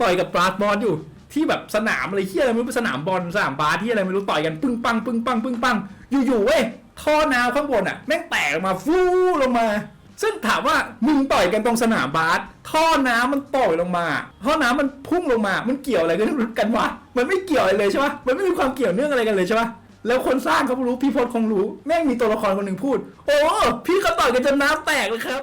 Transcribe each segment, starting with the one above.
ต่อยกับบาสบอลอยู่ที่แบบสนามอะไรที่อะไรไม่รู้เป็นสนามบอลสนามบาสที่อะไรไม่รู้ต่อยกันปึ้งปังปึ้งปังปึ้งปังอยู่ๆเว้ยท่อน้ำข้างบนอะแม่งแตกออกมาฟูลงมา ซึ่งถามว่ามึงต่อยกันตรงสนามบาสท่อน้ำมันต่อยลงมา ท่อน้ำมันพุ่งลงมา มันเกี่ยวอะไรกันกันวะมันไม่เกี่ยวอะไรเลยใช่ปะมันไม่มีความเกี่ยวเนื่องอะไรกันเลยใช่ปะแล้วคนสร้างเขารู้พี่พจน์คงรู้แม่งมีตัวละครคนหนึ่งพูด โอ้พี่เขาต่อยกันจนน้ำแตกเลยครับ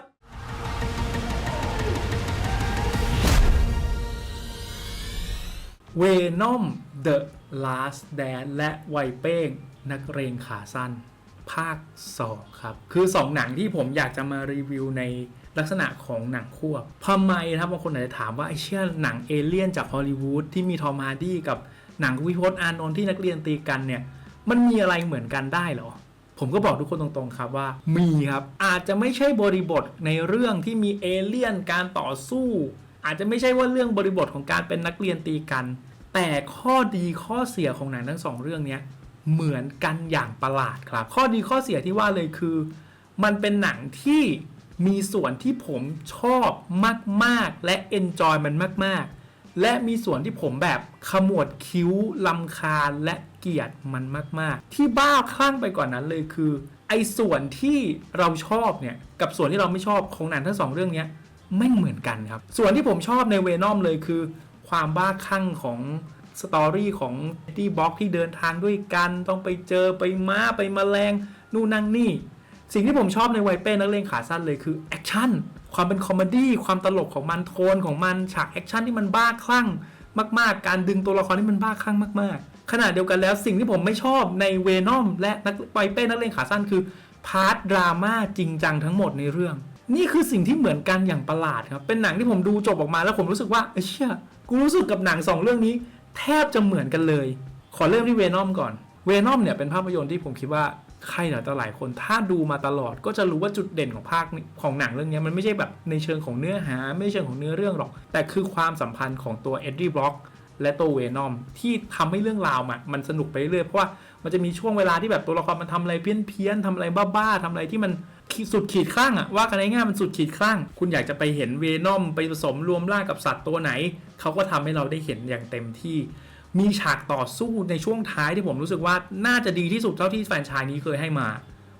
เวนอม The Last Dance และไวเป้งนักเรงขาสั้น ภาค 2 ครับ คือ 2 หนังที่ผมอยากจะมารีวิวในลักษณะของหนังควบทำไมนะครับบางคนอาจจะถามว่าไอ้เชี่ยหนังเอเลี่ยนจากฮอลลีวูดที่มีทอมฮาร์ดี้กับหนังวิพจน์อานนท์ที่นักเรียนตีกันเนี่ย มันมีอะไรเหมือนกันได้หรอ ผมก็บอกทุกคนตรงๆครับว่า มีครับ อาจจะไม่ใช่บริบทในเรื่องที่มีเอเลี่ยนการต่อสู้ อาจจะไม่ใช่ว่าเรื่องบริบทของการเป็นนักเรียนตีกัน แต่ข้อดีข้อเสียของหนังทั้งสองเรื่องนี้เหมือนกันอย่างประหลาดครับ ข้อดีข้อเสียที่ว่าเลยคือ มันเป็นหนังที่มีส่วนที่ผมชอบมาก ๆ และเอนจอยมันมาก ๆ และมีส่วนที่ผมแบบขมวดคิ้วลำคาญและเกลียดมันมาก ๆ ที่บ้าคลั่งไปกว่านนั้นเลยคือ ไอ้ส่วนที่เราชอบเนี่ย กับส่วนที่เราไม่ชอบของหนังทั้งสองเรื่องเนี้ย ไม่เหมือนกันครับ ส่วนที่ผมชอบในเวนอมเลยคือ ความบ้าคลั่งของสตอรี่ของดีบ็อกที่เดินทางด้วยกัน ต้องไปเจอไปม้าไปมแมลง นู่นนั่งนี่ สิ่งที่ผมชอบในไวเป้นักเลงขาสั้นเลยคือแอคชั่นความเป็นคอมเมดี้ความตลกของมันโทนของมันฉากแอคชั่นที่มันบ้าคลั่งมาก ๆ การดึงตัวละครที่มันบ้าคลั่งมากๆ ขณะเดียวกันแล้วสิ่งที่ผมไม่ชอบในเวนอมและนักไวเป้นักเลงขาสั้นคือพาร์ทดราม่าจริงจังทั้งหมดในเรื่อง นี่คือสิ่งที่เหมือนกันอย่างประหลาดครับ เป็นหนังที่ผมดูจบออกมาแล้วผมรู้สึกว่าเอ้ยเชี่ยกูรู้สึกกับหนังสองเรื่องนี้ แทบจะเหมือนกันเลย ขอเริ่มที่เวนอมก่อน เวนอมเนี่ยเป็นภาพยนตร์ที่ผมคิดว่าใครหลายต่อหลายคน ถ้าดูมาตลอดก็จะรู้ว่าจุดเด่นของภาคของหนังเรื่องนี้มันไม่ใช่แบบในเชิงของเนื้อหา ไม่ใช่เชิงของเนื้อเรื่องหรอก แต่คือความสัมพันธ์ของตัวเอ็ดดี้บล็อกและตัวเวนอมที่ทำให้เรื่องราวมันสนุกไปเรื่อยเพราะว่ามันจะมีช่วงเวลาที่แบบตัวละครมันทำอะไรเพี้ยนๆทำอะไรบ้าๆทำอะไรที่มัน สุดขีดข้างอะว่ากันง่ายๆมันสุดขีดข้าง คุณอยากจะไปเห็นเวนอมไปผสมรวมร่างกับสัตว์ตัวไหน เขาก็ทำให้เราได้เห็นอย่างเต็มที่ มีฉากต่อสู้ในช่วงท้ายที่ผมรู้สึกว่าน่าจะดีที่สุดเท่าที่แฟนชายนี้เคยให้มา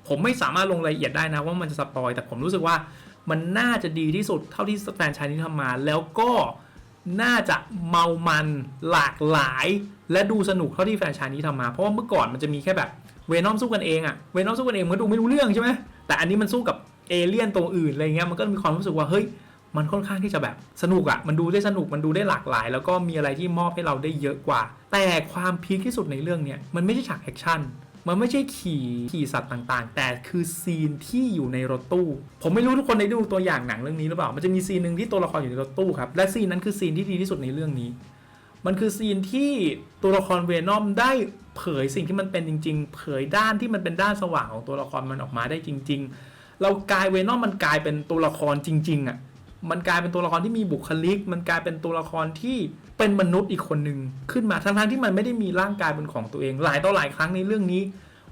ผมไม่สามารถลงรายละเอียดได้นะว่ามันจะสปอยแต่ผมรู้สึกว่ามันน่าจะดีที่สุดเท่าที่แฟนชายนี้ทำมา แล้วก็น่าจะเมามันหลากหลาย และดูสนุกเท่าที่แฟนชายนี้ทำมา เพราะว่าเมื่อก่อนมันจะมีแค่แบบเวนอมสู้กันเองอะเวนอมสู้กันเองมันดูไม่รู้เรื่องใช่ไหม แต่อันนี้มันสู้กับเอเลี่ยนตัวอื่นอะไรเงี้ยมันก็มีความรู้สึกว่าเฮ้ยมันค่อนข้างที่จะแบบสนุกอะมันดูได้สนุก มันดูได้หลากหลาย แล้วก็มีอะไรที่มอบให้เราได้เยอะกว่า แต่ความพีคที่สุดในเรื่องเนี้ยมันไม่ใช่ฉากแอคชั่น มันไม่ใช่ขี่ขี่สัตว์ต่างๆ แต่คือซีนที่อยู่ในรถตู้ ผมไม่รู้ทุกคนได้ดูตัวอย่างหนังเรื่องนี้หรือเปล่า มันจะมีซีนหนึ่งที่ตัวละครอยู่ในรถตู้ครับ และซีนนั้นคือซีนที่ดีที่สุดในเรื่องนี้ มันคือซีนที่ตัวละครเวนอมได้เผยสิ่งที่มันเป็นจริง ๆ เผยด้านที่มันเป็นด้านสว่างของตัวละครมันออกมาได้จริง ๆ เรากลายเวนอมมันกลายเป็นตัวละครจริงๆอะมันกลายเป็นตัวละครที่มีบุคลิก มันกลายเป็นตัวละครที่เป็นมนุษย์อีกคนหนึ่งขึ้นมาทั้งๆที่มันไม่ได้มีร่างกายเป็นของตัวเอง หลายต่อหลายครั้งในเรื่องนี้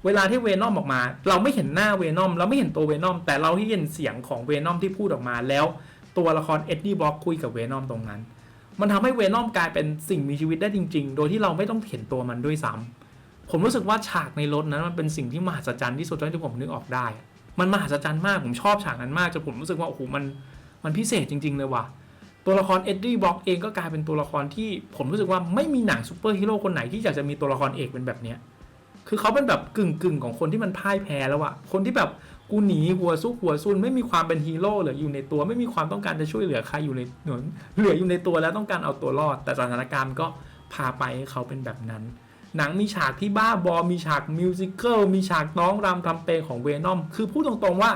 เวลาที่เวนอมออกมา เราไม่เห็นหน้าเวนอมเราไม่เห็นตัวเวนอมแต่เราที่เห็นเสียงของเวนอมที่พูดออกมาแล้ว ตัวละครเอ็ดดี้บล็อกคุยกับเวนอมตรงนั้น มันทำให้เวนอมกลายเป็นสิ่งมีชีวิตได้จริง ๆ โดยที่เราไม่ต้องเห็นตัวมันด้วยซ้ำผมรู้สึกว่าฉากในรถนั้นมันเป็นสิ่งที่มหัศจรรย์ที่สุดที่ผมนึกออกได้ มันมหัศจรรย์มาก ผมชอบฉากนั้นมากจนผมรู้สึกว่าโอ้โหมันมันพิเศษจริง ๆ เลยว่ะตัวละครเอ็ดดี้บล็อกเองก็กลายเป็นตัวละครที่ผมรู้สึกว่าไม่มีหนังซูเปอร์ฮีโร่คนไหนที่อยากจะมีตัวละครเอกเป็นแบบเนี้ยคือเขาเป็นแบบกึ่งกึ่งๆของคนที่มันพ่ายแพ้แล้วอะคนที่แบบ กูหนีหัวสู้หัวซุนไม่มีความเป็นฮีโร่เหลืออยู่ในตัวไม่มีความต้องการจะช่วยเหลือใครอยู่ในเหนือเหลืออยู่ในตัวแล้วต้องการเอาตัวรอด แต่สถานการณ์ก็พาไปให้เขาเป็นแบบนั้น หนังมีฉากที่บ้าบอ มีฉากมิวสิควลมีฉากน้องรำทำเพลงของเวนอมคือพูดตรงๆว่า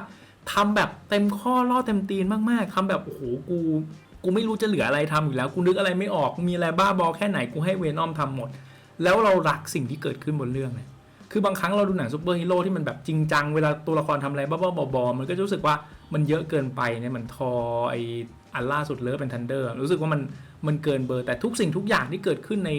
ทำแบบเต็มข้อล่อเต็มตีนมากๆทำแบบโอ้โหกูกูไม่รู้จะเหลืออะไรทำอยู่แล้ว กูนึกอะไรไม่ออก มีอะไรบ้าบอแค่ไหนกูให้เวนอมทำหมด แล้วเรารักสิ่งที่เกิดขึ้นบนเรื่องเลย คือบางครั้งเราดูหนังซูเปอร์ฮีโร่ที่มันแบบจริงจังเวลาตัวละครทำอะไรบ้าๆบอๆมันก็จะรู้สึกว่ามันเยอะเกินไปเนี่ยมันทอไออันล่าสุดเลิฟเป็นทันเดอร์รู้สึกว่ามันมันเกินเบอร์ แต่ทุกสิ่งทุกอย่างที่เกิดขึ้นใน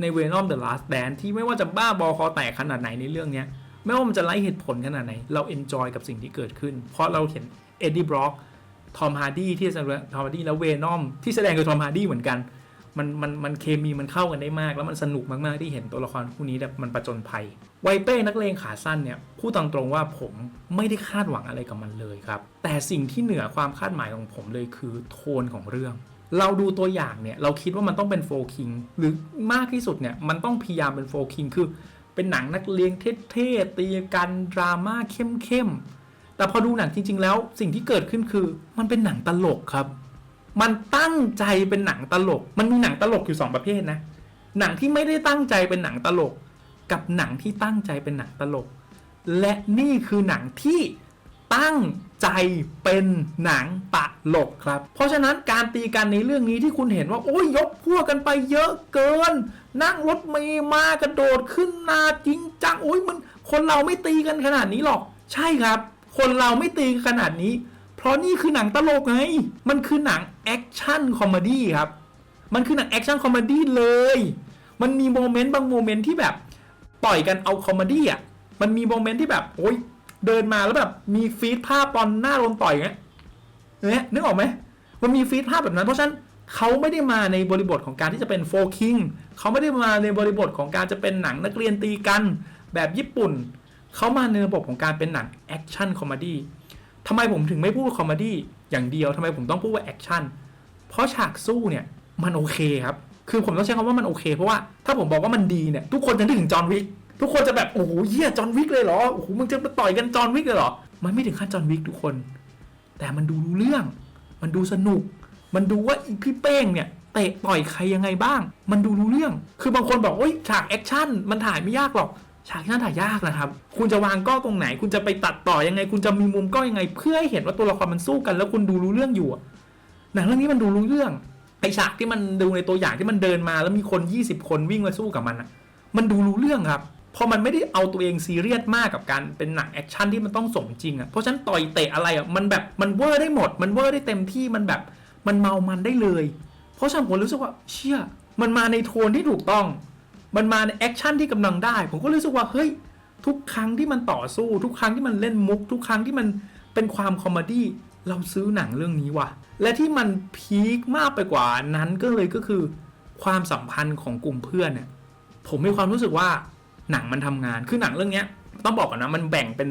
ในเวนอมเดอะลาสแดนที่ไม่ว่าจะบ้าบอคอแตกขนาดไหนในเรื่องเนี้ยไม่ว่ามันจะไร้เหตุผลขนาดไหน เราเอนจอยกับสิ่งที่เกิดขึ้น เพราะเราเห็นเอ็ดดี้บล็อกทอมฮาร์ดี้ที่แสดงทอมฮาร์ดี้แล้วเวนอมที่แสดงโดยทอมฮาร์ดี้เหมือนกัน มันมันมันเคมีมันเข้ากันได้มาก แล้วมันสนุกมากๆที่เห็นตัวละครคู่นี้แบบมันประจนภัยไวเป้นักเลงขาสั้นเนี่ยพูดตามตรงว่าผมไม่ได้คาดหวังอะไรกับมันเลยครับ แต่สิ่งที่เหนือความคาดหมายของผมเลยคือโทนของเรื่อง เราดูตัวอย่างเนี่ยเราคิดว่ามันต้องเป็นโฟคิงหรือมากที่สุดเนี่ยมันต้องพยายามเป็นโฟคิงคือเป็นหนังนักเลงเท่ๆตีกันดราม่าเข้มๆแต่พอดูหนังจริงๆแล้วสิ่งที่เกิดขึ้นคือมันเป็นหนังตลกครับ มันตั้งใจเป็นหนังตลก มันมีหนังตลกอยู่สองประเภทนะ หนังที่ไม่ได้ตั้งใจเป็นหนังตลก กับหนังที่ตั้งใจเป็นหนังตลก และนี่คือหนังที่ตั้งใจเป็นหนังตลกครับ เพราะฉะนั้นการตีกันในเรื่องนี้ที่คุณเห็นว่า โอ้ยยกพวกกันไปเยอะเกิน นั่งรถเมย์มากระโดดขึ้นนาจริงจังโอ้ยมันคนเราไม่ตีกันขนาดนี้หรอก ใช่ครับ คนเราไม่ตีกันขนาดนี้ เพราะนี่คือหนังตลกไง มันคือหนัง แอคชั่นคอมเมดี้ครับ มันคือหนังแอคชั่นคอมเมดี้เลย มันมีโมเมนต์บางโมเมนต์ที่แบบต่อยกันเอาคอมเมดี้อะ มันมีโมเมนต์ที่แบบโอ๊ยเดินมาแล้วแบบมีฟีดภาพตอนหน้าโดนต่อยอย่างเงี้ยเนี่ยนึกออกไหมมันมีฟีดภาพแบบนั้นเพราะฉะนั้นเขาไม่ได้มาในบริบทของการที่จะเป็นโฟคิงเขาไม่ได้มาในบริบทของการจะเป็นหนังนักเรียนตีกันแบบญี่ปุ่น เขามาในระบบของการเป็นหนังแอคชั่นคอมเมดี้ ทำไมผมถึงไม่พูดคอมเมดี้อย่างเดียวทำไมผมต้องพูดว่าแอคชั่นเพราะฉากสู้เนี่ยมันโอเคครับ คือผมต้องใช้คำว่ามันโอเคเพราะว่าถ้าผมบอกว่ามันดีเนี่ยทุกคนจะนึกถึงจอห์นวิกทุกคนจะแบบโอ้โหเหี้ยจอห์นวิกเลยเหรอโอ้โหมึงจะมาต่อยกันจอห์นวิกเลยเหรอมันไม่ถึงขั้นจอห์นวิกทุกคน แต่มันดูรู้เรื่อง มันดูสนุก มันดูว่าอีพี่เป้งเนี่ยเตะต่อยใครยังไงบ้าง มันดูรู้เรื่อง คือบางคนบอกโอ้ยฉากแอคชั่นมันถ่ายไม่ยากหรอก ฉากแอคชั่นถ่ายยากนะครับ คุณจะวางกล้องตรงไหน คุณจะไปตัดต่อยังไง คุณจะมีมุมกล้องยังไง เพื่อให้เห็นว่าตัวละครมันสู้กัน แล้วคุณดูรู้เรื่องอยู่อะหนังเรื่องนี้มันดูรู้เรื่องไอฉากที่มันดูในตัวอย่างที่มันเดินมาแล้วมีคน 20 คนวิ่งมาสู้กับมันอะมันดูรู้เรื่องครับพอมันไม่ได้เอาตัวเองซีเรียสมากกับการเป็นหนังแอคชั่นที่มันต้องสมจริงอะเพราะฉะนั้นต่อยเตะอะไรอะมันแบบมันเวอร์ได้หมด มันเวอร์ได้เต็มที่มันแบบมันเมามันได้เลย เพราะฉะนั้นผมรู้สึกว่าเชี่ยมันมาในโทนที่ถูกต้อง มันมาในแอคชั่นที่กำลังได้ ผมก็รู้สึกว่าเฮ้ยทุกครั้งที่มันต่อสู้ ทุกครั้งที่มันเล่นมุก ทุกครั้งที่มันเป็นความคอมเมดี้เราซื้อหนังเรื่องนี้ว่ะ และที่มันพีคมากไปกว่านั้นก็เลยก็คือ ความสัมพันธ์ของกลุ่มเพื่อนเนี่ยผมมีความรู้สึกว่าหนังมันทำงาน คือหนังเรื่องเนี้ยต้องบอกก่อนนะมันแบ่งเป็น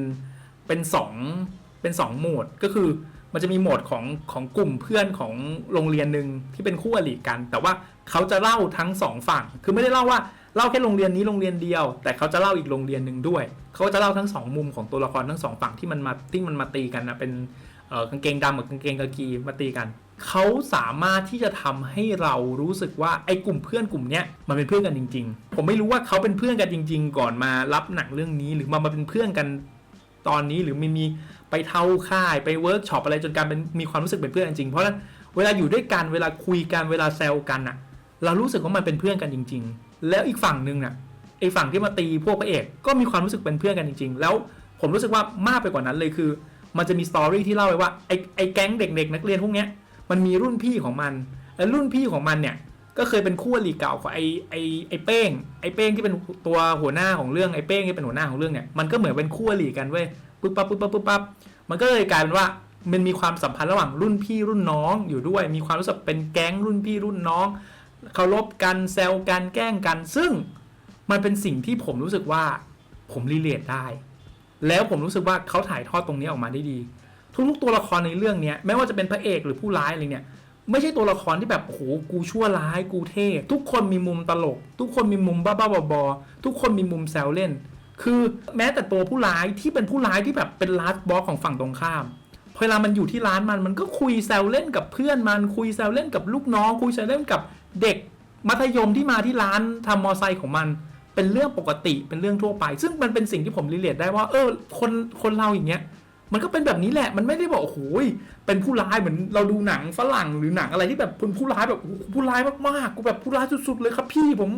เป็นสองเป็นสองโหมดก็คือมันจะมีโหมดของของกลุ่มเพื่อนของโรงเรียนหนึ่งที่เป็นคู่อริกัน แต่ว่าเขาจะเล่าทั้งสองฝั่ง คือไม่ได้เล่าว่า เล่าแค่โรงเรียนนี้โรงเรียนเดียว แต่เขาจะเล่าอีกโรงเรียนหนึ่งด้วย เขาจะเล่าทั้งสองมุมของตัวละครทั้งสองฝั่งที่มันมาที่มันมาตีกันนะเป็นกางเกงดำกับกางเกงกากีมาตีกัน เขาสามารถที่จะทำให้เรารู้สึกว่าไอ้กลุ่มเพื่อนกลุ่มเนี้ยมันเป็นเพื่อนกันจริง ๆ ผมไม่รู้ว่าเขาเป็นเพื่อนกันจริง ๆ ก่อนมารับหนังเรื่องนี้หรือมามาเป็นเพื่อนกันตอนนี้หรือมีมีไปเท่าค่ายไปเวิร์กช็อปอะไรจนการเป็นมีความรู้สึกเป็นเพื่อนกันจริง เพราะฉะนั้นเวลาอยู่ด้วยกันเวลาคุยกันเวลาแซวกันอะเรารู้สึกว่ามันเป็นเพื่อนกันจริง ๆ แล้วอีกฝั่งหนึ่งน่ะไอ้ฝั่งที่มาตีพวกพระเอกก็มีความรู้สึกเป็นเพื่อนกันจริง ๆ แล้วผมรู้สึกว่ามากไปกว่านั้นเลยคือ มันจะมีสตอรี่ที่เล่าไว้ว่าไอ้ไอ้แก๊งเด็กๆนักเรียนพวกเนี้ยมันมีรุ่นพี่ของมันและรุ่นพี่ของมันเนี่ยก็เคยเป็นคู่อริเก่าของไอ้ไอ้ไอ้เป้งไอ้เป้งที่เป็นตัวหัวหน้าของเรื่องไอ้เป้งที่เป็นหัวหน้าของเรื่องเนี่ยมันก็เหมือนเป็นคู่อริกันเว้ยปึ๊บปั๊บปึ๊บปั๊บปึ๊บปั๊บมันก็เลยกลายเป็นว่ามันมีความสัมพันธ์ระหว่างรุ่นพี่รุ่นน้องอยู่ด้วย มีความรู้สึกเป็นแก๊งรุ่นพี่รุ่นน้อง เคารพกันแซวกันแกล้งกัน ซึ่งมันเป็นสิ่งที่ผมรู้สึกว่าผมรีเลทได้ แล้วผมรู้สึกว่าเขาถ่ายทอดตรงนี้ออกมาได้ดี ทุกๆตัวละครในเรื่องเนี้ยไม่ว่าจะเป็นพระเอกหรือผู้ร้ายอะไรเนี่ยไม่ใช่ตัวละครที่แบบโหกูชั่วร้ายกูเท่ทุกคนมีมุมตลก ทุกคนมีมุมบ้าๆบอๆทุกคนมีมุมแซวเล่น คือแม้แต่ตัวผู้ร้ายที่เป็นผู้ร้ายที่แบบเป็นลาสบอสของฝั่งตรงข้ามเวลามันอยู่ที่ร้านมันมันก็คุยแซวเล่นกับเพื่อนมันคุยแซวเล่นกับลูกน้อง คุยแซวเล่นกับ เด็กมัธยมที่มาที่ร้านทำมอไซค์ของมัน เป็นเรื่องปกติเป็นเรื่องทั่วไป ซึ่งมันเป็นสิ่งที่ผมรีเลทได้ว่า เออ คนคนเราอย่างเงี้ย มันก็เป็นแบบนี้แหละ มันไม่ได้บอกโอ้โหยเป็นผู้ร้ายเหมือนเราดูหนังฝรั่งหรือหนังอะไรที่แบบเป็นผู้ร้ายแบบผู้ร้ายมากๆกูแบบผู้ร้ายสุดๆเลยครับพี่ผม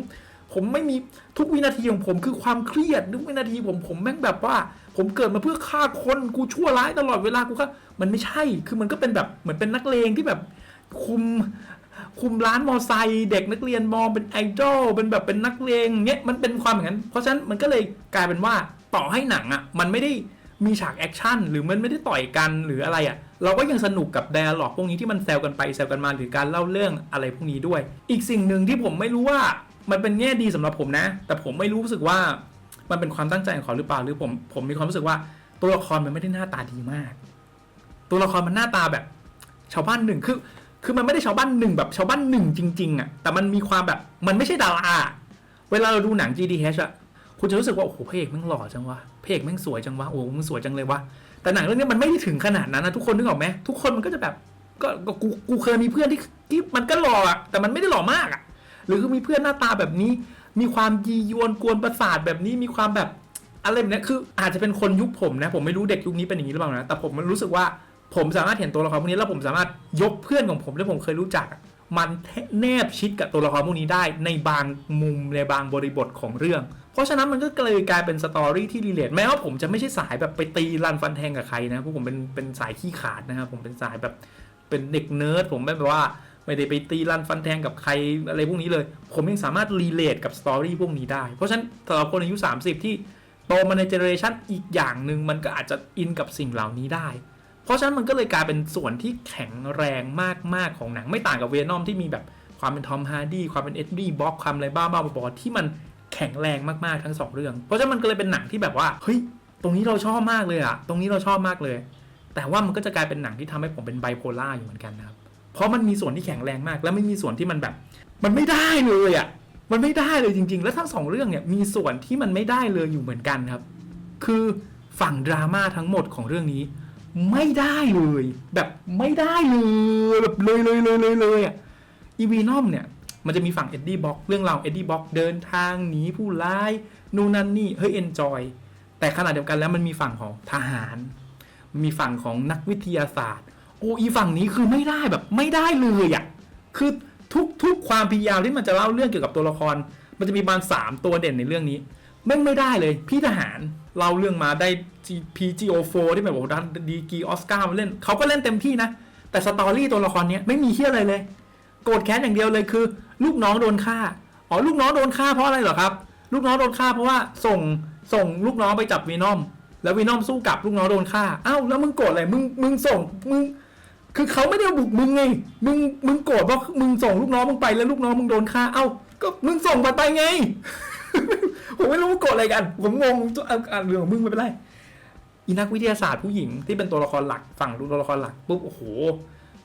ผมไม่มีทุกวินาทีของผมคือความเครียดทุกวินาทีผมผมแม่งแบบว่า ผมเกิดมาเพื่อฆ่าคนกูชั่วร้ายตลอดเวลากูฆ่มันไม่ใช่ คือมันก็เป็นแบบเหมือนเป็นนักเลงที่แบบคุม คุมร้านมอไซค์เด็กนักเรียนมองเป็นไอดอลเป็นแบบเป็นนักเลงเงี้ยมันเป็นความอย่างนั้นเพราะฉะนั้นมันก็เลยกลายเป็นว่าต่อให้หนังอะมันไม่ได้มีฉากแอคชั่นหรือมันไม่ได้ต่อยกันหรืออะไรอะเราก็ยังสนุกกับ d ด a l ล็อกพวกนี้ที่มันแซวกันไปแซวกันมาหรือการเล่าเรื่องอะไรพวกนี้ด้วย อีกสิ่งหนึ่งที่ผมไม่รู้ว่ามันเป็นแง่ดีสำหรับผมนะ แต่ผมไม่รู้สึกว่ามันเป็นความตั้งใจของเขาหรือเปล่าหรือผมผมมีความรู้สึกว่าตัวละครมันไม่ได้หน้าตาดีมาก ตัวละครมันหน้าตาแบบชาวบ้านหนึ่งคือ คือมันไม่ได้ชาวบ้านหนึ่งแบบชาวบ้านหนึ่งจริงๆอะแต่มันมีความแบบมันไม่ใช่ดาราเวลาเราดูหนัง GDH อะคุณจะรู้สึกว่าโอ้โหพระเอกแม่งหล่อจังวะพระเอกแม่งสวยจังวะโอ้โหมึงสวยจังเลยวะแต่หนังเรื่องนี้มันไม่ได้ถึงขนาดนั้นนะทุกคนนึกออกไหมทุกคนมันก็จะแบบก็กูกูเคยมีเพื่อนที่ที่มันก็หล่ออะแต่มันไม่ได้หล่อมากอะหรือมีเพื่อนหน้าตาแบบนี้ มีความยียวนกวนประสาทแบบนี้มีความแบบอะไรแบบนี้คืออาจจะเป็นคนยุคผมนะผมไม่รู้เด็กยุคนี้เป็นอย่างนี้หรือเปล่านะแต่ผมมันรู้สึกว่า ผมสามารถเห็นตัวละครพวกนี้แล้วผมสามารถยกเพื่อนของผมที่ผมเคยรู้จัก มันแนบชิดกับตัวละครพวกนี้ได้ในบางมุมในบางบริบทของเรื่อง เพราะฉะนั้นมันก็เลยกลายเป็นสตอรี่ที่รีเลทแม้ว่าผมจะไม่ใช่สายแบบไปตีรันฟันแทงกับใครนะพราะผมเป็นเป็นสายขี้ขาดนะครับผมเป็นสายแบบเป็นเด็กเนิร์ดผมไม่แบบว่าไม่ได้ไปตีรันฟันแทงกับใครอะไรพวกนี้เลย ผมยังสามารถรีเลทกับสตอรี่พวกนี้ได้ เพราะฉะนั้นสำหรับคนอายุ 30 ที่โตมาในเจเนอเรชันอีกอย่างหนึ่งมันก็อาจจะอินกับสิ่งเหล่านี้ได้ เพราะฉะนั้นมันก็เลยกลายเป็นส่วนที่แข็งแรงมากๆของหนัง ไม่ต่างกับเวนอมที่มีแบบความเป็นทอมฮาร์ดี้ความเป็นเอ็ดดี้บ็อกความอะไรบ้าๆบอๆที่มันแข็งแรงมากๆทั้งสองเรื่อง เพราะฉะนั้นมันก็เลยเป็นหนังที่แบบว่าเฮ้ยตรงนี้เราชอบมากเลยอะตรงนี้เราชอบมากเลย แต่ว่ามันก็จะกลายเป็นหนังที่ทำให้ผมเป็นไบโพล่าอยู่เหมือนกันนะครับเพราะมันมีส่วนที่แข็งแรงมาก และไม่มีส่วนที่มันแบบ มันไม่ได้เลยอะ่ะมันไม่ได้เลยจริง ๆ แล้วทั้งสองเรื่องเนี่ยมีส่วนที่มันไม่ได้เลยอยู่เหมือนกันครับ คือฝั่งดราม่าทั้งหมดของเรื่องนี้ ไม่ได้เลย แบบไม่ได้เลยแบบเลยเลยเลยเลยเลยอะอีวีนอมเนี่ย มันจะมีฝั่งเอ็ดดี้บ็อกเรื่องราวเอ็ดดี้บ็อกเดินทางหนีผู้ร้ายนู่นนั่นนี่เฮ้ยเอนจอยแต่ขณะเดียวกันแล้วมันมีฝั่งของทหาร มีฝั่งของนักวิทยาศาสตร์ โอ้อีฝั่งนี้คือไม่ได้แบบไม่ได้เลยอะคือทุกทุกความพยายามที่มันจะเล่าเรื่องเกี่ยวกับตัวละคร มันจะมีประมาณสามตัวเด่นในเรื่องนี้ แม่งไม่ได้เลย พี่ทหารเล่าเรื่องมาได้ PGO4 ที่แบบโอ้โหดันดีกีออสการ์มาเล่นเขาก็เล่นเต็มที่นะ แต่สตอรี่ตัวละครเนี้ยไม่มีเฮี้ยอะไรเลย โกรธแค้นอย่างเดียวเลยคือ ลูกน้องโดนฆ่าอ๋อลูกน้องโดนฆ่าเพราะอะไรเหรอครับ ลูกน้องโดนฆ่าเพราะว่าส่งส่งลูกน้องไปจับวีนอม แล้ววีนอมสู้กลับลูกน้องโดนฆ่าอ้าวแล้วมึงโกรธอะไรมึงมึงส่งมึงคือเขาไม่ได้บุกมึงไง มึงมึงโกรธเพราะมึงส่งลูกน้องมึงไปแล้วลูกน้องมึงโดนฆ่า เอ้า ก็มึงส่งไปไปไง ผมไม่รู้ว่าโกรธอะไรกัน ผมงงตัวอ่านเรื่องของมึงไม่เป็นไรอีนักวิทยาศาสตร์ผู้หญิงที่เป็นตัวละครหลักฝั่งตัวละครหลักปุ๊บโอ้โห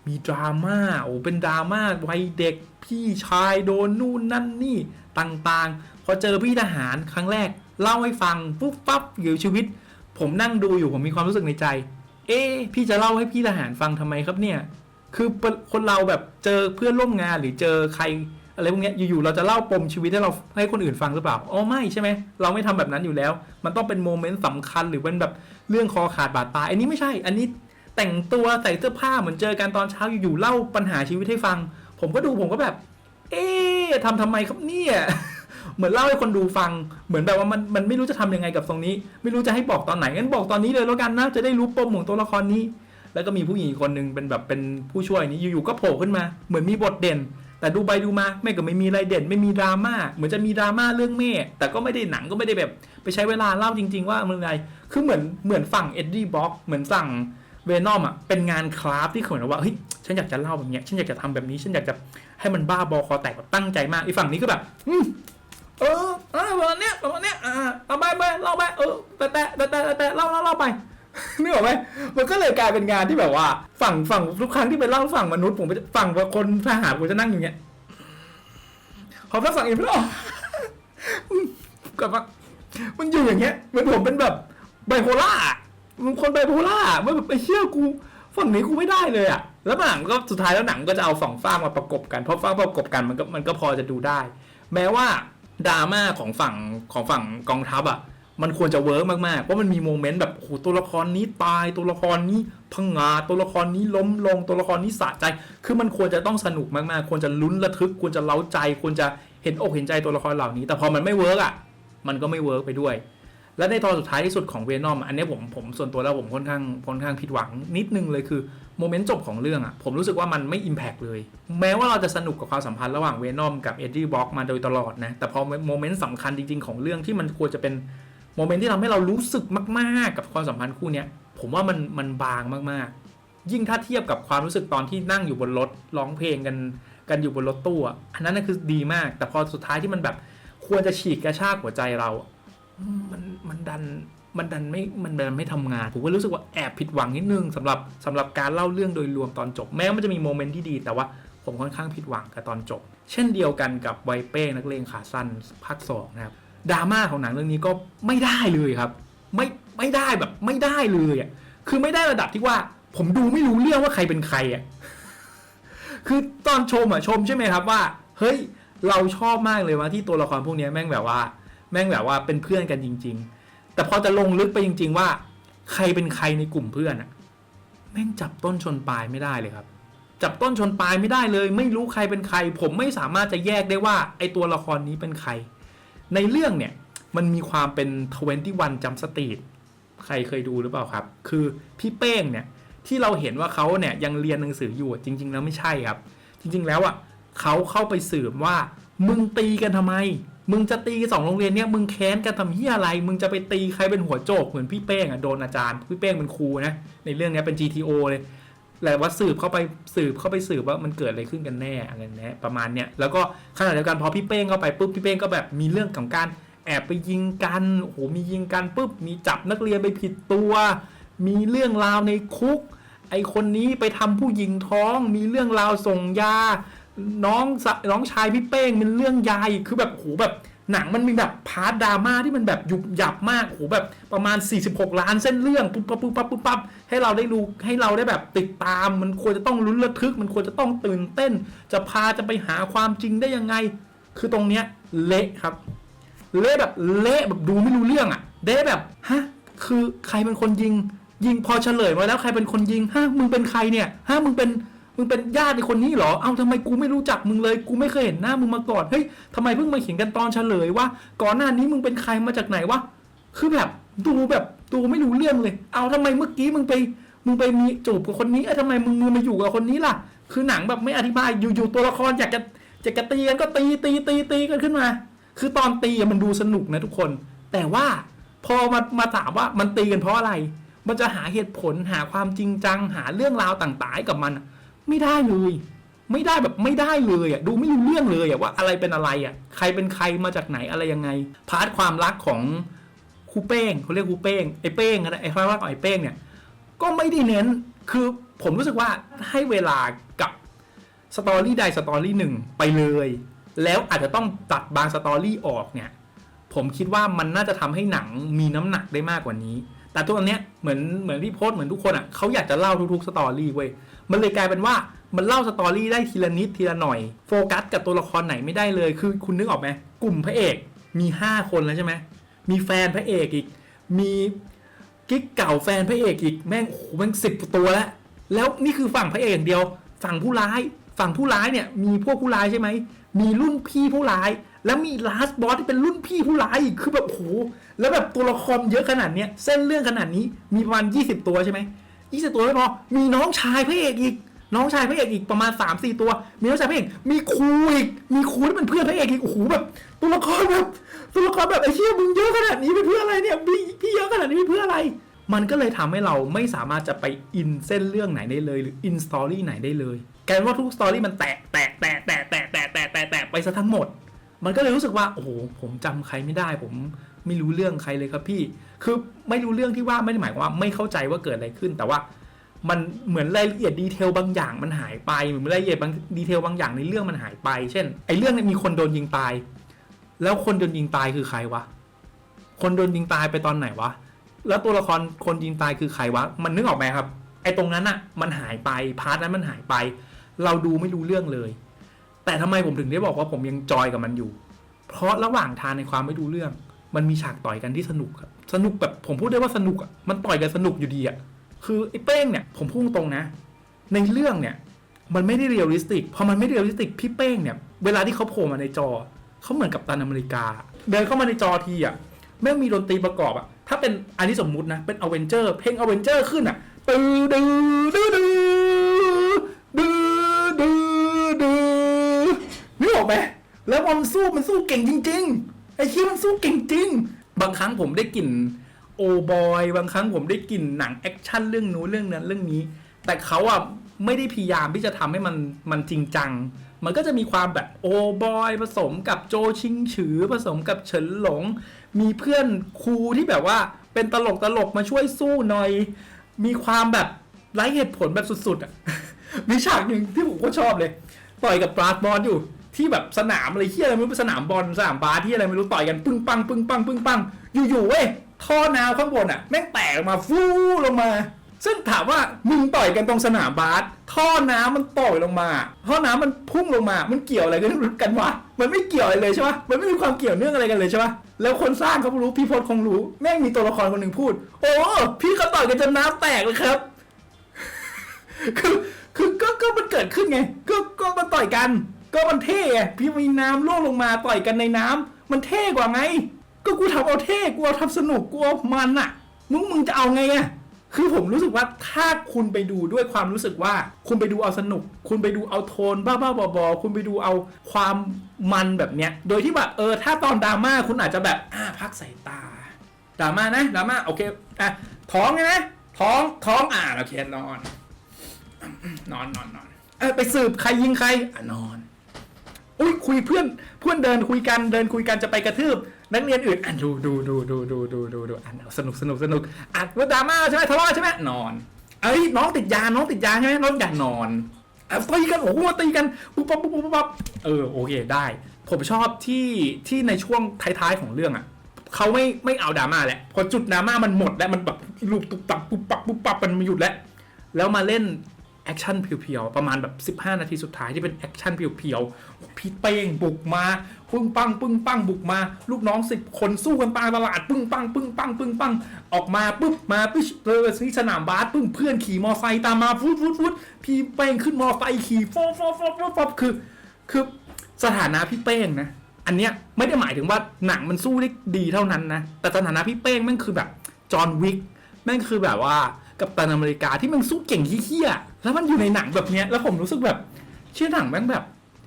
มีดราม่าโอ้เป็นดราม่าวัยเด็กพี่ชายโดนนู่นนั่นนี่ต่างๆ พอเจอพี่ทหารครั้งแรก เล่าให้ฟังปุ๊บปั๊บเกี่ชีวิต ผมนั่งดูอยู่ผมมีความรู้สึกในใจ เอ๊พี่จะเล่าให้พี่ทหารฟังทำไมครับเนี่ย คือคนเราแบบเจอเพื่อนร่วมงานหรือเจอใคร อะไรพวกนี้อยู่ๆเราจะเล่าปมชีวิตให้เราให้คนอื่นฟังหรือเปล่าอ๋อไม่ใช่ไหมเราไม่ทำแบบนั้นอยู่แล้ว มันต้องเป็นโมเมนต์สำคัญหรือเป็นแบบเรื่องคอขาดบาดตายอันนี้ไม่ใช่ อันนี้แต่งตัวใส่เสื้อผ้าเหมือนเจอกันตอนเช้าอยู่ๆเล่าปัญหาชีวิตให้ฟัง ผมก็ดูผมก็แบบ เอ๊ะทำทำไมครับเนี่ยเหมือนเล่าให้คนดูฟัง เหมือนแบบว่ามันมันไม่รู้จะทำยังไงกับตรงนี้ ไม่รู้จะให้บอกตอนไหนงั้นบอกตอนนี้เลยแล้วกันนะจะได้รู้ปมของตัวละครนี้ แล้วก็มีผู้หญิงคนหนึ่งเป็นแบบเป็นผู้ช่วยนี้อยู่ๆก็โผล่ขึ้นมา เหมือนมีบทเด่น แต่ดูไปดูมาแม่ก็ไม่มีอะไรเด่น ไม่มีดราม่าเหมือนจะมีดราม่าเรื่องแม่ แต่ก็ไม่ได้หนังก็ไม่ได้แบบ ไปใช้เวลาเล่าจริง ๆ ว่ามันอะไรคือเหมือนเหมือนฝั่งเอ็ดดี้บ็อกเหมือนสั่งเวนอมอะเป็นงานคราฟที่เหมือนว่าเฮ้ยฉันอยากจะเล่าแบบเนี้ยฉันอยากจะทำแบบนี้ ฉันอยากจะให้มันบ้าบอคอแตกแบบตั้งใจมากอีฝั่งนี้ก็แบบอืมเออเออประมาณเนี้ยประมาณเนี้ยอ่าเอาไปไปเล่าไปเออแต่แต่แต่แต่แต่เล่าเล่าเล่าไป นึกออกไหมมันก็เลยกลายเป็นงานที่แบบว่า ฝั่งฝั่งทุกครั้งที่ไปเล่าฝั่งมนุษย์ผมจะฝั่งคนทหารผมจะนั่งอย่างเงี้ยพอฟังสั่งอีกไม่ออกกับว่ามันอยู่อย่างเงี้ยเหมือนผมเป็นแบบไบโพล่ามันคนไบโพล่ามันแบบไอ้เชี่ยกูฝั่งนี้กูไม่ได้เลยอะแล้วหนังก็สุดท้ายแล้วหนังก็จะเอาสองฝั่งมาประกบกันเพราะฝั่งประกบกันมันก็มันก็พอจะดูได้ แม้ว่าดราม่าของฝั่งของฝั่งกองทัพอะ มันควรจะเวิร์กมากๆ เพราะมันมีโมเมนต์แบบโอ้โหตัวละครนี้ตายตัวละครนี้พังงาตัวละครนี้ล้มลงตัวละครนี้สะใจ คือมันควรจะต้องสนุกมากๆ ควรจะลุ้นระทึก ควรจะเล้าใจ ควรจะเห็นอกเห็นใจตัวละครเหล่านี้ แต่พอมันไม่เวิร์กอะ มันก็ไม่เวิร์กไปด้วย และในตอนสุดท้ายที่สุดของเวนอมอันนี้ผมผมส่วนตัวแล้วผมค่อนข้างค่อนข้างผิดหวังนิดนึงเลยคือโมเมนต์จบของเรื่องอะผมรู้สึกว่ามันไม่อิมแพกเลย แม้ว่าเราจะสนุกกับความสัมพันธ์ระหว่างเวนอมกับเอ็ดดี้บ็อกมาโดยตลอดนะแต่พอโมเมนต์สำคัญจริงๆของเรื่องที่มันควรจะเป็น โมเมนต์ที่ทำให้เรารู้สึกมากๆ กับความสัมพันธ์คู่เนี้ยผมว่ามันมันบางมากๆ ยิ่งถ้าเทียบกับความรู้สึกตอนที่นั่งอยู่บนรถร้องเพลงกันกันอยู่บนรถตู้อะอันนั้นน่ะคือดีมาก แต่พอสุดท้ายที่มันแบบควรจะฉีกกระชากหัวใจเรา มันมันดันมันดันไม่ มันดันไม่ทำงาน ผมก็รู้สึกว่าแอบผิดหวังนิดนึงสำหรับสำหรับการเล่าเรื่องโดยรวมตอนจบ แม้ว่ามันจะมีโมเมนต์ที่ดี แต่ว่าผมค่อนข้างผิดหวังกับตอนจบ เช่นเดียวกันกับไวเป้นักเลงขาสั้นภาคสองนะครับ ดราม่าของหนังเรื่องนี้ก็ไม่ได้เลยครับ ไม่ไม่ได้แบบไม่ได้เลยอะคือไม่ได้ระดับที่ว่า ผมดูไม่รู้เรื่องว่าใครเป็นใครอะคือตอนชมอะชมใช่ไหมครับว่า เฮ้ยเราชอบมากเลยว่าที่ตัวละครพวกนี้แม่งแบบว่า แม่งแบบว่าเป็นเพื่อนกันจริง ๆ แต่พอจะลงลึกไปจริง ๆ ว่า ใครเป็นใครในกลุ่มเพื่อนอะแม่งจับต้นชนปลายไม่ได้เลยครับ จับต้นชนปลายไม่ได้เลย ไม่รู้ใครเป็นใคร ผมไม่สามารถจะแยกได้ว่า ไอตัวละครนี้เป็นใคร ในเรื่องเนี่ยมันมีความเป็น 21จำสตรีทใครเคยดูหรือเปล่าครับ คือพี่เป้งเนี่ยที่เราเห็นว่าเขาเนี่ยยังเรียนหนังสืออยู่จริง ๆ แล้วไม่ใช่ครับ จริง ๆ แล้วอะเขาเข้าไปสืบว่ามึงตีกันทำไม มึงจะตีสองโรงเรียนเนี่ยมึงแค้นกันทำเฮียอะไร มึงจะไปตีใครเป็นหัวโจกเหมือนพี่เป้งอะโดนอาจารย์พี่เป้งเป็นครูนะในเรื่องเนี้ยเป็น GTO เลย แต่ว่าสืบเข้าไปสืบเข้าไปสืบว่ามันเกิดอะไรขึ้นกันแน่อะไรเนี้ยประมาณเนี้ยแล้วก็ขณะเดียวกันพอพี่เป้งเข้าไปปุ๊บพี่เป้งก็แบบมีเรื่องของการแอบไปยิงกันโอ้โหมียิงกันปุ๊บมีจับนักเรียนไปผิดตัว มีเรื่องราวในคุก ไอคนนี้ไปทำผู้หญิงท้อง มีเรื่องราวส่งยาน้องน้องชายพี่เป้งเป็นเรื่องยายคือแบบโอ้โหแบบ หนังมันมีแบบพาร์ทดราม่าที่มันแบบยุบยับมากโหแบบประมาณ 46 ล้านเส้นเรื่องปุ๊บปั๊บปุ๊บปั๊บปุ๊บปั๊บให้เราได้รู้ให้เราได้แบบติดตามมันควรจะต้องลุ้นระทึก มันควรจะต้องตื่นเต้น จะพาจะไปหาความจริงได้ยังไง คือตรงเนี้ยเละครับ เละแบบเละแบบดูไม่รู้เรื่องอะ่ะเละแบบฮะคือใครเป็นคนยิง ยิงพอเฉลยมาแล้วใครเป็นคนยิงฮะมึงเป็นใครเนี่ยฮะมึงเป็น มึงเป็นญาติคนนี้เหรอ เอาทำไมกูไม่รู้จักมึงเลย กูไม่เคยเห็นหน้ามึงมาก่อน เฮ้ยทำไมเพิ่งมาเขียนกันตอนเฉลยว่า ก่อนหน้านี้มึงเป็นใครมาจากไหนวะ คือแบบดูแบบดูไม่รู้เรื่องเลย เอาทำไมเมื่อกี้มึงไป มึงไปมีจูบกับคนนี้เอ้ทำไมมึงมึงมาอยู่กับคนนี้ล่ะ คือหนังแบบไม่อธิบาย อยู่ๆตัวละครอยากจะจะกระตีกันก็ตีตีตีตีกันขึ้นมา คือตอนตีมันดูสนุกนะทุกคน แต่ว่าพอมามาถามว่ามันตีกันเพราะอะไร มันจะหาเหตุผลหาความจริงจังหาเรื่องราวต่างๆกับมันอะ ไม่ได้เลย ไม่ได้แบบไม่ได้เลยอะดูไม่รู้เรื่องเลยอะว่าอะไรเป็นอะไรอะใครเป็นใครมาจากไหนอะไรยังไง พาร์ทความรักของครูเป้งเขาเรียกครูเป้งไอ้เป้งนะไอ้ความรักของไอ้เป้งเนี่ยก็ไม่ได้เน้นคือผมรู้สึกว่าให้เวลากับสตอรี่ใดสตอรี่หนึ่งไปเลย แล้วอาจจะต้องตัดบางสตอรี่ออกเนี่ยผมคิดว่ามันน่าจะทำให้หนังมีน้ำหนักได้มากกว่านี้ แต่ตัวเนี้เหมือนเหมือนพี่โพสเหมือนทุกคนอะเขาอยากจะเล่าทุกๆสตอรี่เว้ยมันเลยกลายเป็นว่ามันเล่าสตอรี่ได้ทีละนิดทีละหน่อย โฟกัสกับตัวละครไหนไม่ได้เลย คือคุณนึกออกไหมกลุ่มพระเอกมี 5 คนแล้วใช่ไหมมีแฟนพระเอกอีก มีกิ๊กเก่าแฟนพระเอกอีกแม่งโอ้โหแม่งสิบตัวแล้ว แล้วนี่คือฝั่งพระเอกอย่างเดียว ฝั่งผู้ร้าย ฝั่งผู้ร้ายเนี่ยมีพวกผู้ร้ายใช่ไหมมีรุ่นพี่ผู้ร้าย แล้วมีลาสบอสที่เป็นรุ่นพี่ผู้ร้ายอีกคือแบบโอ้โหแล้วแบบตัวละครเยอะขนาดเนี้ยเส้นเรื่องขนาดนี้มีประมาณ20 ตัวใช่ไหม20ตัวไม่พอมีน้องชายพระเอกอีก น้องชายพระเอกอีกประมาณ3 4ตัว มีน้องชายพระเอกมีครูอีกมีครูที่เป็นเพื่อนพระเอกอีกโอ้โหแบบตัวละครแบบตัวละครแบบไอ้เชี่ยมึงเยอะขนาดนี้ไปเพื่ออะไรเนี่ยพี่พี่เยอะขนาดนี้ไปเพื่ออะไร มันก็เลยทำให้เราไม่สามารถจะไปอินเส้นเรื่องไหนได้เลย หรืออินสตอรี่ไหนได้เลยกลายว่าทุกสตอรี่มันแตกแตกแตกแตกแตกแตกแตกแตกแตกไปซะทั้งหมด มันก็เลยรู้สึกว่า โอ้โหผมจำใครไม่ได้ ผมไม่รู้เรื่องใครเลยครับพี่ คือไม่รู้เรื่องที่ว่าไม่ได้หมายความว่าไม่เข้าใจว่าเกิดอะไรขึ้น แต่ว่ามันเหมือนรายละเอียดดีเทลบางอย่างมันหายไปเหมือนรายละเอียดบางดีเทลบางอย่างในเรื่องมันหายไป เช่น ไอ้เรื่องนี้มีคนโดนยิงตาย แล้วคนโดนยิงตายคือใครวะ คนโดนยิงตายไปตอนไหนวะ แล้วตัวละครคนยิงตายคือใครวะ มันนึกออกไหมครับ ไอ้ตรงนั้นอะมันหายไป พาร์ทนั้นมันหายไป เราดูไม่รู้เรื่องเลย แต่ทำไมผมถึงได้บอกว่าผมยังจอยกับมันอยู่ เพราะระหว่างทางในความไม่รู้เรื่อง มันมีฉากต่อยกันที่สนุกครับสนุกแบบผมพูดได้ว่าสนุกอะมันต่อยกันสนุกอยู่ดีอะคือไอ้เป้งเนี่ยผมพูดตรงนะ ในเรื่องเนี่ยมันไม่ได้เรียลลิสติกพอมันไม่เรียลลิสติกพี่เป้งเนี่ยเวลาที่เขาโผล่มาในจอเขาเหมือนกับตันอเมริกา เดินเข้ามาในจอทีอะแม่งมีดนตรีประกอบอะถ้าเป็นอันนี้สมมุตินะเป็นอเวนเจอร์เพลงอเวนเจอร์ขึ้นอะตือดือดือดื แล้วมันสู้มันสู้เก่งจริง ๆ ไอ้ชี้ยมันสู้เก่งจริง บางครั้งผมได้กลิ่นโอบอยบางครั้งผมได้กลิ่นหนังแอคชั่นเรื่องนู้นเรื่องนั้นเรื่องนี้ แต่เขาอะไม่ได้พยายามที่จะทำให้มันมันจริงจัง มันก็จะมีความแบบโอบอยผสมกับโจชิงฉือผสมกับเฉินหลง มีเพื่อนครูที่แบบว่าเป็นตลกตลกมาช่วยสู้หน่อย มีความแบบไร้เหตุผลแบบสุดๆอะมีฉากหนึ่งที่ผมก็ชอบเลย ต่อยกับปราดบอลอยู่ ที่แบบสนามอะไรที่อะไรไม่รู้สนามบอลสนามบาสที่อะไรไม่รู้ต่อยกันปึ้งปังปึ้งปังปึ้งปังอยู่ๆเว้ยท่อน้ำข้างบนอะแม่งแตกออกมาฟูลงมา ซึ่งถามว่ามึงต่อยกันตรงสนามบาสท่อน้ำมันต่อยลงมา ท่อน้ำมันพุ่งลงมา มันเกี่ยวอะไรกันกันวะมันไม่เกี่ยวอะไรเลยใช่ปะมันไม่มีความเกี่ยวเนื่องอะไรกันเลยใช่ปะแล้วคนสร้างเขารู้พี่พจน์คงรู้แม่งมีตัวละครคนหนึ่งพูด โอ้พี่เขาต่อยกันจนน้ำแตกเลยครับ คือคือก็ก็มันเกิดขึ้นไง ก็ก็มันต่อยกัน ก็มันเท่ไงพี่มีน้ำล่วงลงมาต่อยกันในน้ำมันเท่กว่าไง ก็กูทำเอาเท่กูเอาทำสนุกกูเอามันอะมึงมึงจะเอาไงอะคือผมรู้สึกว่าถ้าคุณไปดูด้วยความรู้สึกว่า คุณไปดูเอาสนุก คุณไปดูเอาโทนบ้าบ้าๆบอๆคุณไปดูเอาความมันแบบเนี้ย โดยที่แบบเออถ้าตอนดราม่าคุณอาจจะแบบอ่าพักสายตา ดราม่านะดราม่าโอเคอะท้องไงนะท้องท้องอ่าโอเคนอน นอนนอนนอนเออไปสืบใครยิงใครอะนอน อุ้ยคุยเพื่อนเพื่อนเดินคุยกันเดินคุยกันจะไปกระทืบ นักเรียนอื่นอะดูดูดูดูดูดูดูดูอ่านสนุกสนุกสนุกอะว่าดราม่าใช่ไหมทะเลาะใช่ไหมนอนเอ้ยน้องติดยาน้องติดยาใช่ไหมน้องอย่านอนตีกันโอ้โหตีกันปุ๊บปั๊บปุ๊บปั๊บปุ๊บเออโอเคได้ ผมชอบที่ที่ในช่วงท้ายๆของเรื่องอะเขาไม่ไม่เอาดราม่าแหละพอจุดดราม่ามันหมดแล้วมันแบบลูกตุบตับปุ๊บปั๊บปุ๊บปั๊บมันหยุดแล้วแล้วมาเล่น แอคชั่นเพียวๆ ประมาณแบบ 15 นาทีสุดท้ายที่เป็นแอคชั่นเพียวๆพี่เป้งบุกมาปึ้งปังปึ้งปังบุกมา ลูกน้องสิบคนสู้กันตาตลาดปึ้งปังปึ้งปังปึ้งปังออกมาปุ๊บมาปิ๊ชเออที่สนามบาสปึ้งเพื่อนขี่มอไซค์ตามมาฟุดฟุดฟุดพี่เป้งขึ้นมอไซค์ขี่ฟอฟอฟอฟอฟอคือ คือสถานะพี่เป้งนะ อันเนี้ยไม่ได้หมายถึงว่าหนังมันสู้ได้ดีเท่านั้นนะ แต่สถานะพี่เป้งแม่งคือแบบจอห์นวิกแม่งคือแบบว่ากับตันอเมริกาที่มันสู้เก่งเฮี้ย แล้วมันอยู่ในหนังแบบเนี้ย แล้วผมรู้สึกแบบเชื่อหนังแม่งแบบ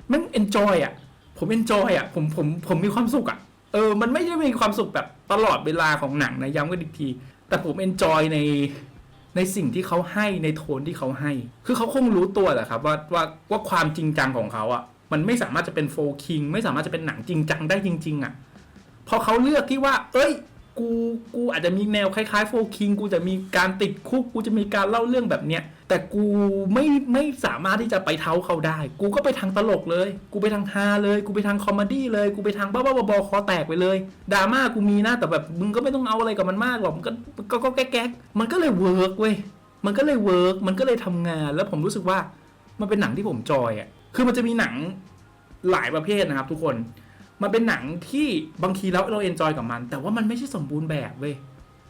แม่งเอนจอยอะ ผมเอนจอยอะ ผมผมผมมีความสุขอะ เออ มันไม่ได้มีความสุขแบบตลอดเวลาของหนังนะย้ำกันอีกที แต่ผมเอนจอยในในสิ่งที่เขาให้ในโทนที่เขาให้ คือเขาคงรู้ตัวแหละครับว่าว่าว่าความจริงจังของเขาอะ่ะ มันไม่สามารถจะเป็นโฟคิงไม่สามารถจะเป็นหนังจริงจังได้จริง ๆ อะ พอเขาเลือกที่ว่า เอ้ย กูกูอาจจะมีแนวคล้ายๆโฟคิงกูจะมีการติดคุกกูจะมีการเล่าเรื่องแบบเนี้ยแต่กูไม่ไม่สามารถที่จะไปเท้าเขาได้ กูก็ไปทางตลกเลย กูไปทางฮาเลย กูไปทางคอมเมดี้เลย กูไปทางบ้าๆบอๆคอแตกไปเลยดราม่ากูมีนะแต่แบบมึงก็ไม่ต้องเอาอะไรกับมันมากหรอกมันก็ก็ก็แก๊กมันก็เลยเวิร์กเว้ยมันก็เลยเวิร์กมันก็เลยทำงาน แล้วผมรู้สึกว่ามันเป็นหนังที่ผมจอยอะคือมันจะมีหนังหลายประเภทนะครับทุกคน มันเป็นหนังที่บางทีแล้วเราเอนจอยกับมัน แต่ว่ามันไม่ใช่สมบูรณ์แบบเว้ย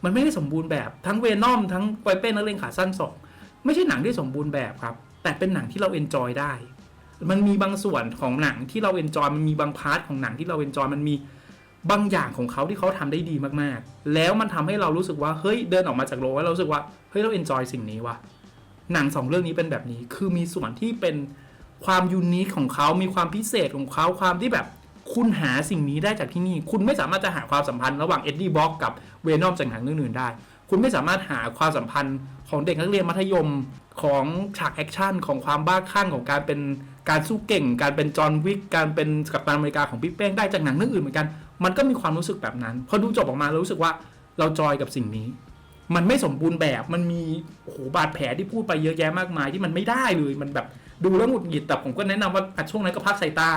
มันไม่ได้สมบูรณ์แบบทั้งเวนอมทั้งไวเป้นักเลงขาสั้นสองไม่ใช่หนังที่สมบูรณ์แบบครับ แต่เป็นหนังที่เราเอนจอยได้ มันมีบางส่วนของหนังที่เราเอนจอยมันมีบางพาร์ทของหนังที่เราเอนจอยมันมีบางอย่างของเขาที่เขาทำได้ดีมากๆ แล้วมันทำให้เรารู้สึกว่าเฮ้ยเดินออกมาจากโรงแล้วเรารู้สึกว่าเฮ้ยเราเอนจอยสิ่งนี้ว่ะหนังสองเรื่องนี้เป็นแบบนี้คือมีส่วนที่เป็นความยูนิคของเขา มีความพิเศษของเขา ความที่แบบ คุณหาสิ่งนี้ได้จากที่นี่ คุณไม่สามารถจะหาความสัมพันธ์ระหว่างเอ็ดดี้บ็อกกับเวนอมจากหนังเรื่องอื่นได้ คุณไม่สามารถหาความสัมพันธ์ของเด็กนักเรียนมัธยมของฉากแอคชั่นของความบ้าคลั่งของการเป็นการสู้เก่ง การเป็นจอห์นวิกการเป็นกัปตันอเมริกาของพี่เป้งได้จากหนังเรื่องอื่นเหมือนกันมันก็มีความรู้สึกแบบนั้นพอดูจบออกมาเรารู้สึกว่าเราจอยกับสิ่งนี้ มันไม่สมบูรณ์แบบมันมีโอ้โหบาดแผลที่พูดไปเยอะแยะมากมายที่มันไม่ได้เลยมันแบบดูแล้วหงุดหงิดแต่ผมก็แนะนำว่าช่วงนั้นก็พักสายตา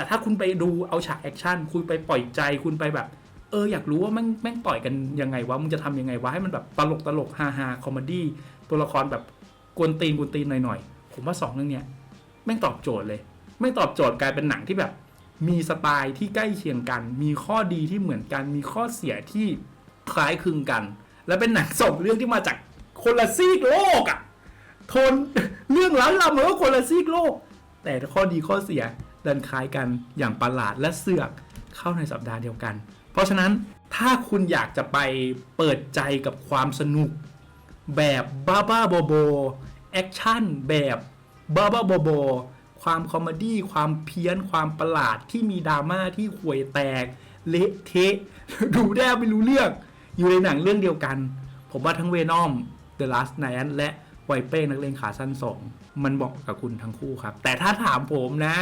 แต่ถ้าคุณไปดูเอาฉากแอคชั่นคุณไปปล่อยใจคุณไปแบบ เอออยากรู้ว่าแม่งแม่งต่อยกันยังไงวะมึงจะทำยังไงวะให้มันแบบตลกตลกฮาฮาคอมเมดี้ตัวละครแบบกวนตีนกวนตีนหน่อยๆผมว่าสองเรื่องเนี้ยแม่งตอบโจทย์เลย ไม่ตอบโจทย์กลายเป็นหนังที่แบบ มีสไตล์ที่ใกล้เคียงกัน มีข้อดีที่เหมือนกัน มีข้อเสียที่คล้ายคลึงกัน และเป็นหนังสองเรื่องที่มาจากคนละซีกโลกอะทนเรื่องล้านลำมันก็คนละซีกโลก แต่ข้อดีข้อเสีย ดันคล้ายกันอย่างประหลาดและเสือกเข้าในสัปดาห์เดียวกัน เพราะฉะนั้นถ้าคุณอยากจะไปเปิดใจกับความสนุก แบบบ้าบ้าๆบอๆแอคชั่นแบบบ้าบ้าๆบอๆความคอมเมดี้ความเพี้ยนความประหลาดที่มีดราม่าที่ห่วยแตก เละเทะ ดูได้ไม่รู้เรื่องอยู่ในหนังเรื่องเดียวกัน ผมว่าทั้งเวนอม The Last Night และไวเป้นักเลงขาสั้นสองมันเหมาะกับคุณทั้งคู่ครับ แต่ถ้าถามผมนะ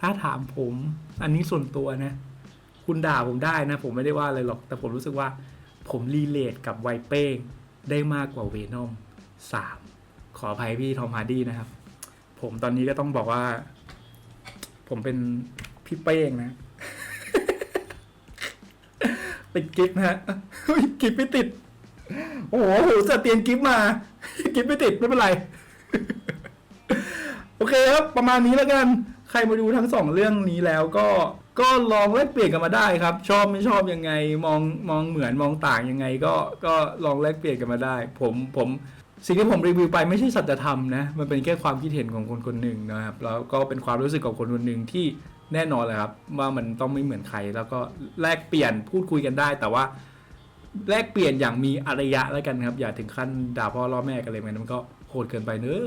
ถ้าถามผม อันนี้ส่วนตัวนะ คุณด่าผมได้นะ ผมไม่ได้ว่าอะไรหรอก แต่ผมรู้สึกว่า ผมรีเลทกับไวเป้งได้มากกว่าเวนอมสามขออภัยพี่ทอมฮาร์ดี้นะครับ ผมตอนนี้ก็ต้องบอกว่า ผมเป็นพี่เป้งนะติดกิฟนะฮะกิฟไม่ติด โอ้โหจะเตียมกิฟมา กิฟไม่ติดไม่เป็นไร โอเคครับ ประมาณนี้แล้วกัน ใครมาดูทั้งสองเรื่องนี้แล้วก็ก็ลองแลกเปลี่ยนกันมาได้ครับ ชอบไม่ชอบยังไงมองมองเหมือนมองต่างยังไง ก็ก็ลองแลกเปลี่ยนกันมาได้ ผมผมสิ่งที่ผมรีวิวไปไม่ใช่สัจธรรมนะมันเป็นแค่ความคิดเห็นของคนคนหนึ่งนะครับแล้วก็เป็นความรู้สึกของคนคนหนึ่งที่แน่นอนแหละครับ ว่ามันต้องไม่เหมือนใคร แล้วก็แลกเปลี่ยนพูดคุยกันได้ แต่ว่าแลกเปลี่ยนอย่างมีอารยะแล้วกันครับ อย่าถึงขั้นด่าพ่อล่อแม่กันเลยมันก็โหดเกินไปเนอะ